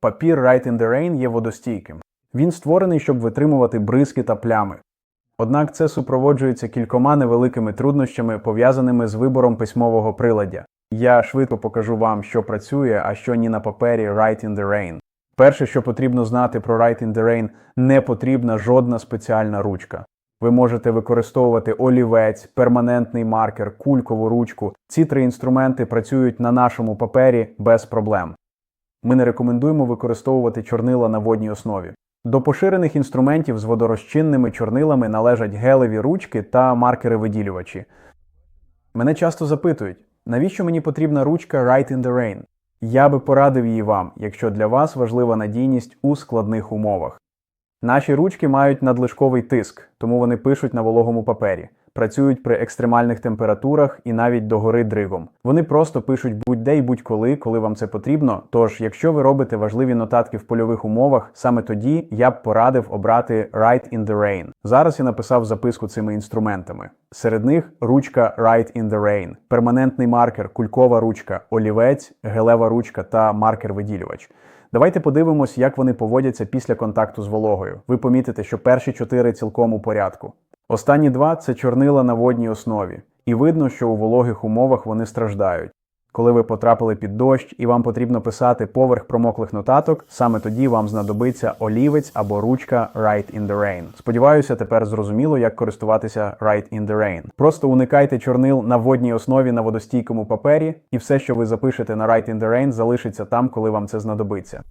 Папір Write in the Rain є водостійким. Він створений, щоб витримувати бризки та плями. Однак це супроводжується кількома невеликими труднощами, пов'язаними з вибором письмового приладдя. Я швидко покажу вам, що працює, а що ні на папері Write in the Rain. Перше, що потрібно знати про Write in the Rain, не потрібна жодна спеціальна ручка. Ви можете використовувати олівець, перманентний маркер, кулькову ручку. Ці три інструменти працюють на нашому папері без проблем. Ми не рекомендуємо використовувати чорнила на водній основі. До поширених інструментів з водорозчинними чорнилами належать гелеві ручки та маркери-виділювачі. Мене часто запитують, навіщо мені потрібна ручка Write in the Rain? Я би порадив її вам, якщо для вас важлива надійність у складних умовах. Наші ручки мають надлишковий тиск, тому вони пишуть на вологому папері, працюють при екстремальних температурах і навіть догори дригом. Вони просто пишуть будь-де і будь-коли, коли вам це потрібно. Тож, якщо ви робите важливі нотатки в польових умовах, саме тоді я б порадив обрати Write in the Rain. Зараз я написав записку цими інструментами. Серед них ручка Write in the Rain, перманентний маркер, кулькова ручка, олівець, гелева ручка та маркер-виділювач. Давайте подивимось, як вони поводяться після контакту з вологою. Ви помітите, що перші чотири цілком у порядку. Останні два це чорнила на водній основі, і видно, що у вологих умовах вони страждають. Коли ви потрапили під дощ і вам потрібно писати поверх промоклих нотаток, саме тоді вам знадобиться олівець або ручка Write in the Rain. Сподіваюся, тепер зрозуміло, як користуватися Write in the Rain. Просто уникайте чорнил на водній основі на водостійкому папері, і все, що ви запишете на Write in the Rain, залишиться там, коли вам це знадобиться.